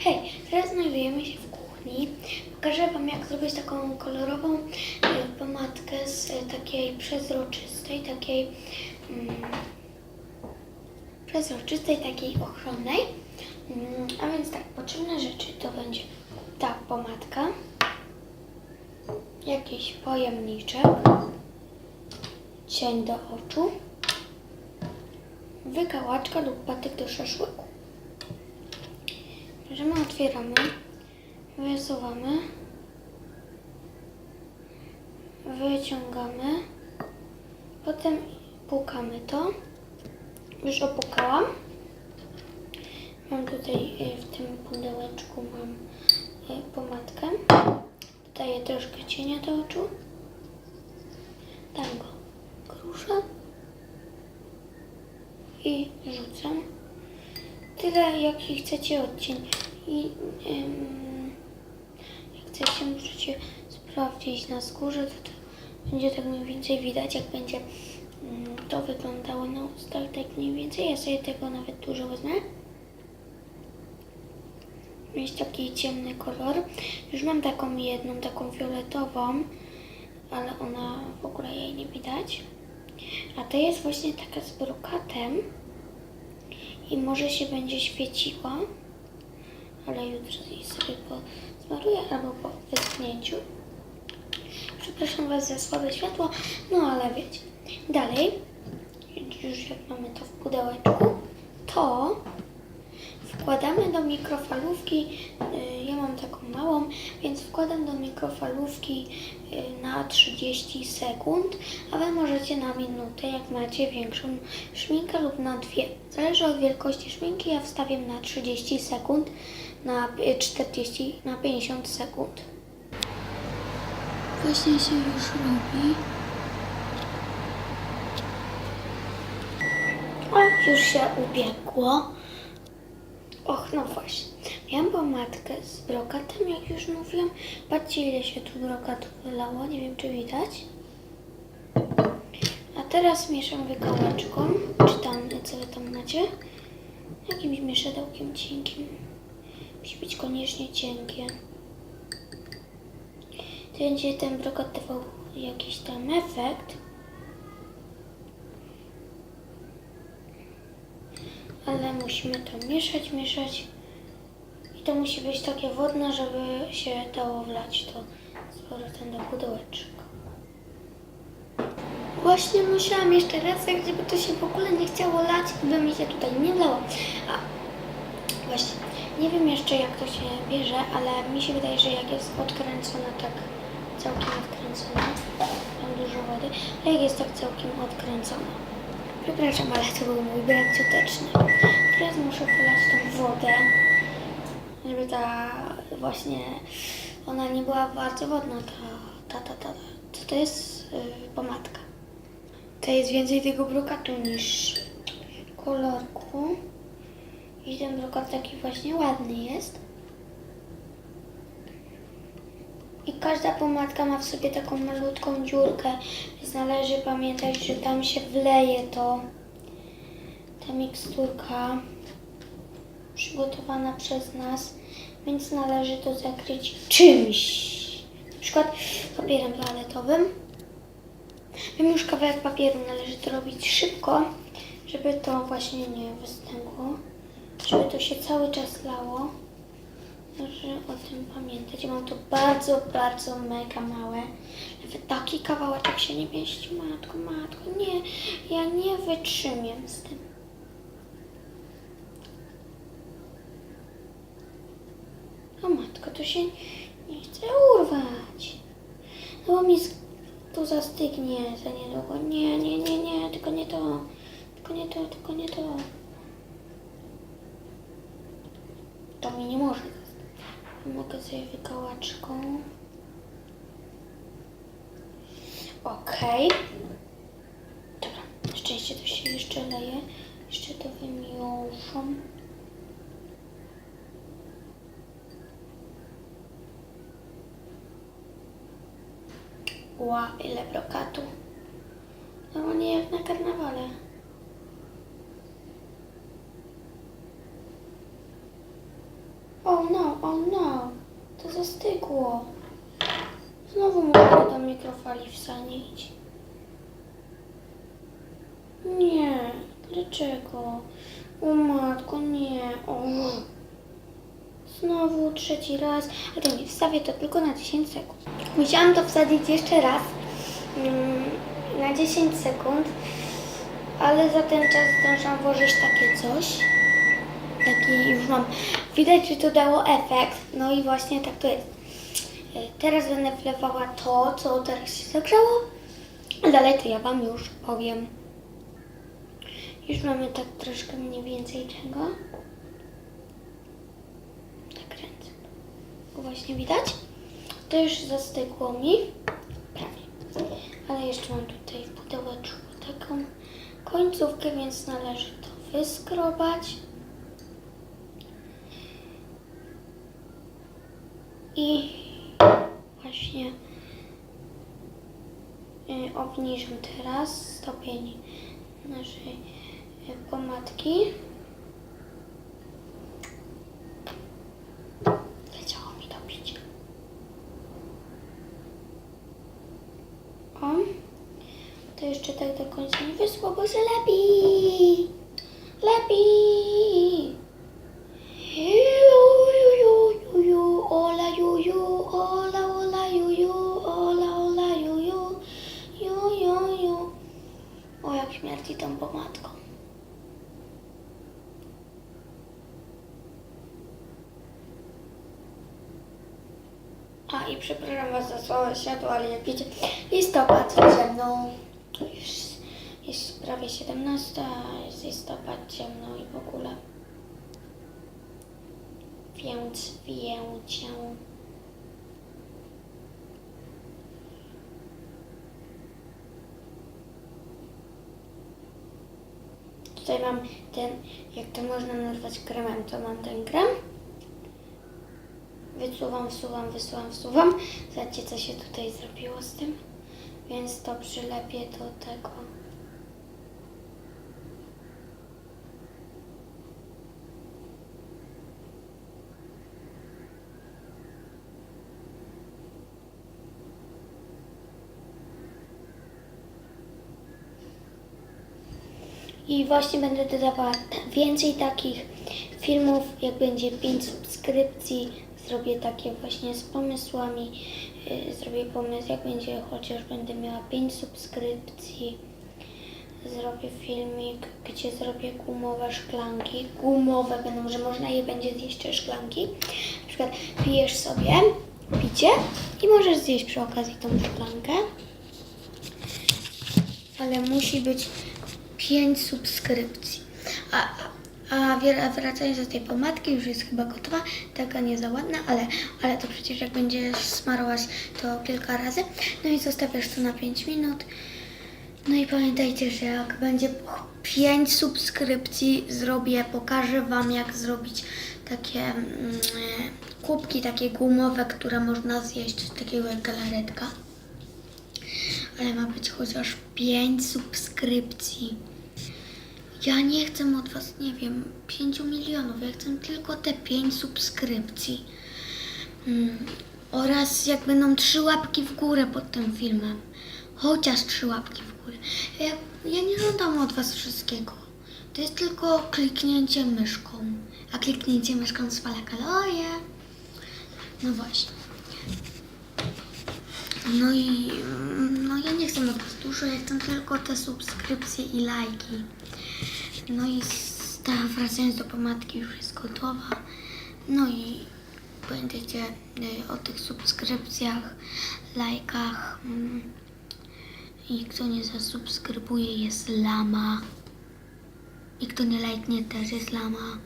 Hej, teraz znajdujemy się w kuchni. Pokażę Wam, jak zrobić taką kolorową e, pomadkę z e, takiej przezroczystej, takiej mm, przezroczystej, takiej ochronnej. Mm, a więc tak, potrzebne rzeczy to będzie ta pomadka, jakiś pojemniczek, cień do oczu, wykałaczka lub patyk do szaszłyku. Bierzemy, otwieramy, wysuwamy, wyciągamy, potem płukamy to. Już opłukałam. Mam tutaj y, w tym pudełeczku mam y, pomadkę. Dodaję troszkę cienia do oczu. Dam go kruszę i rzucam tyle, jaki chcecie odcień. I ym, jak chcecie, możecie sprawdzić na skórze, to, to będzie tak mniej więcej widać, jak będzie ym, to wyglądało na ustach, tak mniej więcej. Ja sobie tego nawet dużo wezmę. Jest taki ciemny kolor. Już mam taką jedną, taką fioletową, ale ona w ogóle jej nie widać. A to jest właśnie taka z brokatem i może się będzie świeciła, ale jutro sobie pozmaruję albo po wyschnięciu. Przepraszam Was za słabe światło, no ale wiecie. Dalej, już jak mamy to w pudełeczku, to wkładamy do mikrofalówki. y, Ja mam taką małą, więc wkładam do mikrofalówki y, na 30 sekund, a Wy możecie na minutę, jak macie większą szminkę lub na dwie. Zależy od wielkości szminki, ja wstawiam na 30 sekund, na y, 40, na 50 sekund. Właśnie się już robi. O, już się ubiegło. Och, no właśnie. Miałam pomadkę z brokatem, jak już mówiłam. Patrzcie, ile się tu brokatu wylało. Nie wiem, czy widać. A teraz mieszam wykałaczką. Czy tam, co wy tam macie? Jakimś mieszadełkiem cienkim. Musi być koniecznie cienkie. To będzie ten brokat dawał jakiś tam efekt. ale musimy to mieszać, mieszać. I to musi być takie wodne, żeby się dało wlać to z powrotem do pudełeczka. Właśnie musiałam jeszcze raz, jak żeby to się w ogóle nie chciało lać, by mi się tutaj nie lało. A właśnie, nie wiem jeszcze jak to się bierze, ale mi się wydaje, że jak jest odkręcona tak całkiem odkręcona, mam dużo wody, a jak jest tak całkiem odkręcona, Przepraszam, ale to był mój brak cioteczny. Teraz muszę wylać tą wodę, żeby ta właśnie ona nie była bardzo wodna. Ta, ta, ta, ta. Co to jest yy, pomadka? To jest więcej tego brokatu niż kolorku. I ten brokat taki właśnie ładny jest. I każda pomadka ma w sobie taką malutką dziurkę, więc należy pamiętać, że tam się wleje to, ta miksturka przygotowana przez nas, więc należy to zakryć czymś, na przykład papierem toaletowym. Wiem już kawałek papieru, należy to robić szybko, żeby to właśnie nie występło, żeby to się cały czas lało. Proszę o tym pamiętać. Mam to bardzo, bardzo mega małe. Nawet taki kawałeczek się nie mieści. Matko, matko, nie. Ja nie wytrzymiem z tym. O matko, to się nie chce urwać. No bo mi tu zastygnie za niedługo. Nie, nie, nie, nie, tylko nie to. Tylko nie to, tylko nie to. To mi nie może Mogę sobie wykałaczką. Okej. Dobra, na szczęście to się jeszcze leje. Jeszcze to wymieszam. Ła, ile brokatu. No nie jak na karnawale. O no, o no. To zastygło. Znowu muszę do mikrofali wsadzić. Nie, dlaczego? O matko, nie. O. Znowu trzeci raz. A to nie, wstawię to tylko na 10 sekund. Musiałam to wsadzić jeszcze raz. Mm, na 10 sekund. Ale za ten czas zdążyłam włożyć takie coś. Taki już mam. Widać, że to dało efekt. No i właśnie tak to jest. E, Teraz będę wlewała to, co teraz się zagrzało. A dalej to ja Wam już powiem. Już mamy tak troszkę mniej więcej czego. Tak ręce. Właśnie widać? To już zastygło mi. Prawie. Ale jeszcze mam tutaj w pudełeczku taką końcówkę, więc należy to wyskrobać. I właśnie y, obniżam teraz stopień naszej y, pomadki. Leciało mi to pić. O, to jeszcze tak do końca nie wyschło, bo się lepi. Przepraszam Was za słabe światło, ale jak wiecie, listopad ze. Już jest prawie 17, a jest listopad ciemno i w ogóle. Więc wiecie. Tutaj mam ten, jak to można nazwać kremem, to mam ten krem. Wysuwam, wsuwam, wysuwam, wsuwam. Zobaczcie, co się tutaj zrobiło z tym. Więc to przylepię do tego. I właśnie będę dodawała więcej takich filmów, jak będzie 5 subskrypcji, zrobię takie właśnie z pomysłami, yy, zrobię pomysł, jak będzie, chociaż będę miała 5 subskrypcji, zrobię filmik, gdzie zrobię gumowe szklanki, gumowe będą, że można je będzie zjeść te szklanki, na przykład pijesz sobie picie i możesz zjeść przy okazji tą szklankę, ale musi być 5 subskrypcji. A, a, wracając do tej pomadki, już jest chyba gotowa, taka nie za ładna, ale, ale to przecież jak będziesz smarować to kilka razy. No i zostawiasz to na 5 minut. No i pamiętajcie, że jak będzie 5 subskrypcji, zrobię, pokażę Wam jak zrobić takie mm, kubki, takie gumowe, które można zjeść, takiego jak galaretka ale ma być chociaż 5 subskrypcji. Ja nie chcę od Was, nie wiem, 5 milionów, ja chcę tylko te 5 subskrypcji. Mm. Oraz jak będą 3 łapki w górę pod tym filmem. Chociaż 3 łapki w górę. Ja, ja nie żądam od Was wszystkiego. To jest tylko kliknięcie myszką. A kliknięcie myszką spala kalorie. No właśnie. No i mm, no ja nie chcę od was dużo, ja chcę tylko te subskrypcje i lajki. No i ta, wracając do pomadki już jest gotowa. No i pamiętajcie y, o tych subskrypcjach, lajkach. mm. I kto nie zasubskrybuje jest lama. I kto nie lajknie też jest lama.